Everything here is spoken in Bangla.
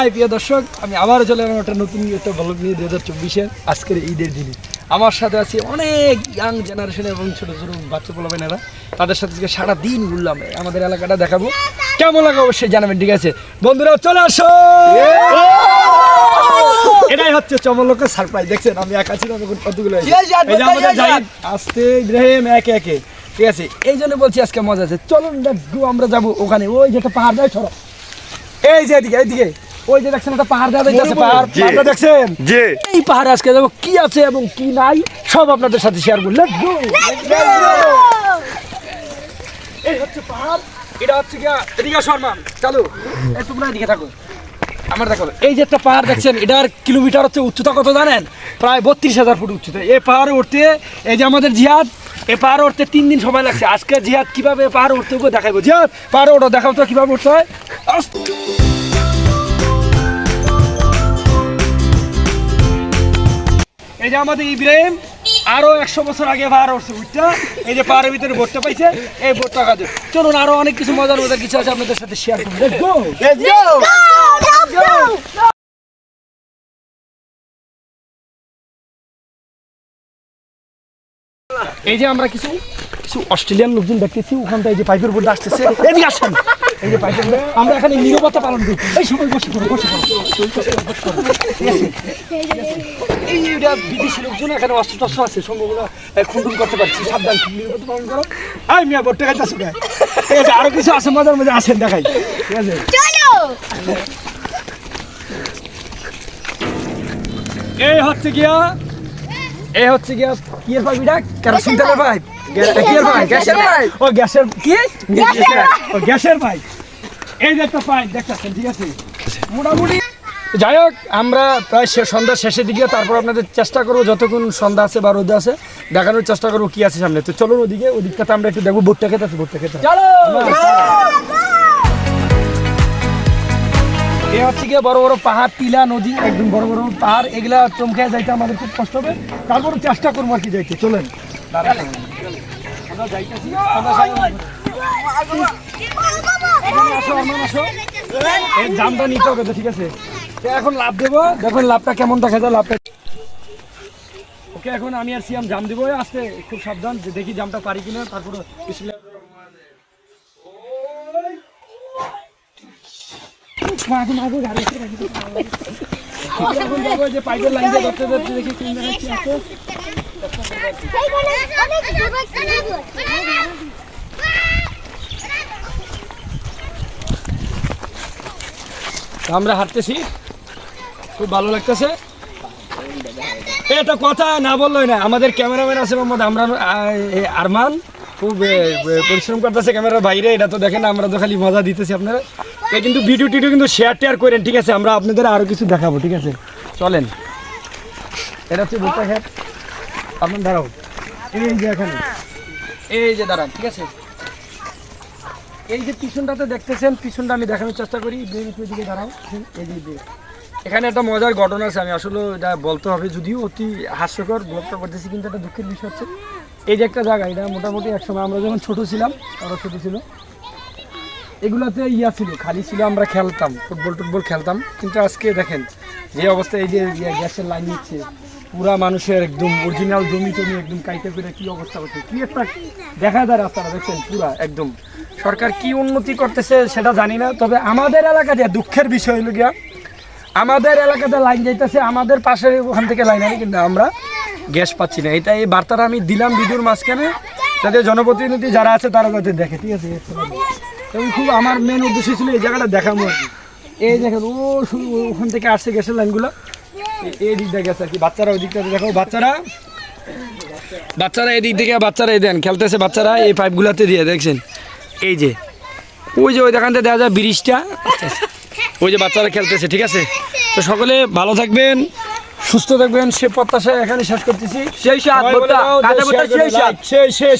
হাই প্রিয় দর্শক আমি আবারও চলে এলাম একটা নতুন একটা ব্লগ নিয়ে দু হাজার চব্বিশের আজকের ঈদের দিনে। আমার সাথে আছে অনেক ইয়াং জেনারেশন এবং ছোটো ছোটো বাচ্চা পোলাবেনেরা তাদের সাথে আজকে সারা দিন ঘুরলাম। আমাদের এলাকাটা দেখাবো। কেমন লাগে অবশ্যই জানাবেন ঠিক আছে? বন্ধুরা চলে আসো! এটাই হচ্ছে চমলকের সারপ্রাইজ দেখছেন আমি একা ছিলাম এখন কতগুলো আসতে ইব্রাহিম একে একে। ঠিক আছে এই জন্য বলছি আজকে মজা আছে। চলুন আমরা যাব ওখানে। ওই যেটা পাহাড় দেয় সরো। এই যে এদিকে এইদিকে ওই যে দেখছেন একটা পাহাড় দেওয়া যাচ্ছে পাহাড়। পাহাড়টা দেখছেন? জি। এই পাহাড়ে আজকে যাব কি আছে এবং কি নাই সব আপনাদের সাথে শেয়ার করব Let's এই হচ্ছে পাহাড় এটা হচ্ছে গিয়া এদিকে আরমান চালু এই তোমরা এদিকে থাকো। আমার দেখো এই যে একটা পাহাড় দেখছেন এটার কিলোমিটার হচ্ছে উচ্চতা কত জানেন? প্রায় বত্রিশ হাজার ফুট উচ্চতা। এই পাহাড়ে উঠতে এই যে আমাদের জিহাদ এই পাহাড়ে উঠতে তিন দিন সময় লাগছে। আজকে জিহাদ কীভাবে পাহাড়ে উঠতে দেখাবো জিহাদ পাহাড়ে ওঠো দেখাও তো কীভাবে উঠতে হয়। এই যে আমাদের ইব্রাহিম আরও একশো বছর আগে পাহাড় উঠছে বুঝটা এই যে পাহাড়ের ভিতরে বোটটা পাইছে এই বোটটা কাজে চলুন আরও অনেক কিছু মজার মজার কিছু আছে আপনাদের সাথে শেয়ার করব। Let's এই যে আমরা কিছু কিছু অস্ট্রেলিয়ান লোকজন দেখতেছি ওখান থেকে এই যে পাইপের বোর্ড আসতেছে। এদিকে আসেন। এই যে আমরা এখানে নিরবতা পালন করি। এই সময় বসে করো বসে করো? এই এটা বিদেশি লোকজন এখানে অস্ত্র টস্ত্র আছে সম্ভবত খুন্ডুন করতে পারছি। সাবধান নিরবতা পালন করো। আই মিয়া বোর্ডটা খাইতেছো ঠিক আছে আরও কিছু আছে মজার মধ্যে আসেন দেখাই। ঠিক আছে? এই হচ্ছে গিয়া এই হচ্ছে গিয়া কি এর পাইপ এটা কেরোসিন তেলের পাইপ এর পাইপ গ্যাসের পাইপ ও গ্যাসের কি? ও গ্যাসের পাইপ এই যে একটা পাইপ দেখতেছেন ঠিক আছে? মোটামুটি যাই হোক আমরা প্রায় সে- সন্ধ্যার শেষের দিকে তারপর আপনাদের চেষ্টা করব যতক্ষণ সন্ধ্যা আছে বা রোদে আছে দেখানোর চেষ্টা করব কি আছে সামনে। তো চলুন ওদিকে ওদিকটাতে আমরা একটু দেখব ভুট্টা খেতে আছে ভুট্টা খেতে এ হচ্ছে গিয়ে বড় বড় পাহাড় টিলা নদী একদম বড় বড় পাহাড় এগুলা চমকে যাইতে আমাদের খুব কষ্ট হবে। তারপরে চেষ্টা করব আর কি যাইতে চলেন। আমরা যাইতেছি, আসো, আসো। এই ঠিক আছে এখন দেখুন লাভটা কেমন দেখা যায় লাভটা ওকে এখন জাম খুব সাবধান দেখি জামটা পারি কিনা তারপরে। এখন আগে। এখন যাব লাইন আমরা হাঁটতেছি। খুব ভালো লাগতেছে। এটা কথা না বললোই না, আমাদের ক্যামেরাম্যান আছে মোহাম্মদ আমরা আরমান। খুব পরিশ্রম করতেছে ক্যামেরার বাইরে, এটা তো দেখেন আমরা তো খালি মজা দিতেছি আপনারা। এ, কিন্তু ভিডিও টিডিও কিন্তু শেয়ার টেয়ার করেন, ঠিক আছে? আমরা আপনাদের আরও কিছু দেখাবো, ঠিক আছে? চলেন। এটা হচ্ছে ভুট্টা খেত আপনার দাঁড়াও। এই যে এখানে। এই যে দাঁড়ান, ঠিক আছে? এই যে পিছনটাতে দেখতেছেন, পিছনটা আমি দেখানোর চেষ্টা করি দিকে দাঁড়াও। এখানে একটা মজার ঘটনা আছে, আমি আসলে এটা বলতে হবে যদিও অতি হাস্যকর, ব্লগটা করতেছি, কিন্তু একটা দুঃখের বিষয় হচ্ছে, এই যে একটা জায়গা, এটা মোটামুটি একসময় আমরা যখন ছোট ছিলাম ওরা ছোট ছিল, এগুলোতে ইয়া ছিল, খালি ছিল আমরা খেলতাম, ফুটবল টুটবল খেলতাম, কিন্তু আজকে দেখেন, যে অবস্থা, এই যে গ্যাসের লাইন নিচ্ছে পুরা মানুষের একদম অরিজিনাল জমি টমি একদম কাইতে করে কি অবস্থা হচ্ছে কি একটা দেখা যায় রাস্তাটা, দেখছেন? পুরা একদম। সরকার কি উন্নতি করতেছে সেটা জানি না, তবে আমাদের এলাকাতে দুঃখের বিষয় হলো গিয়া, আমাদের এলাকাতে লাইন যাইতেছে, আমাদের পাশে ওখান থেকে লাইন আনি, কিন্তু আমরা গ্যাস পাচ্ছি না। এটা এই বার্তাটা আমি দিলাম ভিডিওর মাঝখানে। যাতে জনপ্রতিনিধি যারা আছে, তারা যাতে দেখে। ঠিক আছে এবং খুব আমার মেন উদ্দেশ্য ছিল এই জায়গাটা দেখাবো আর কি এই দেখেন, ও শুধু ওখান থেকে আসছে গ্যাসের লাইনগুলো। এই দিক গেছে আর কি। বাচ্চারা ওই দিকটা দেখো বাচ্চারা। বাচ্চারা এই থেকে বাচ্চারা এই দেন খেলতেছে বাচ্চারা এই পাইপগুলোতে দিয়ে দেখছেন? এই যে ওই যে ওই দেখান থেকে দেখা যায় ব্রিজটা। ওই যে বাচ্চারা খেলতেছে ঠিক আছে? তো সকলে ভালো থাকবেন সুস্থ থাকবেন সে প্রত্যাশা এখানে শেষ করতেছি। সেই সাত সেই সেই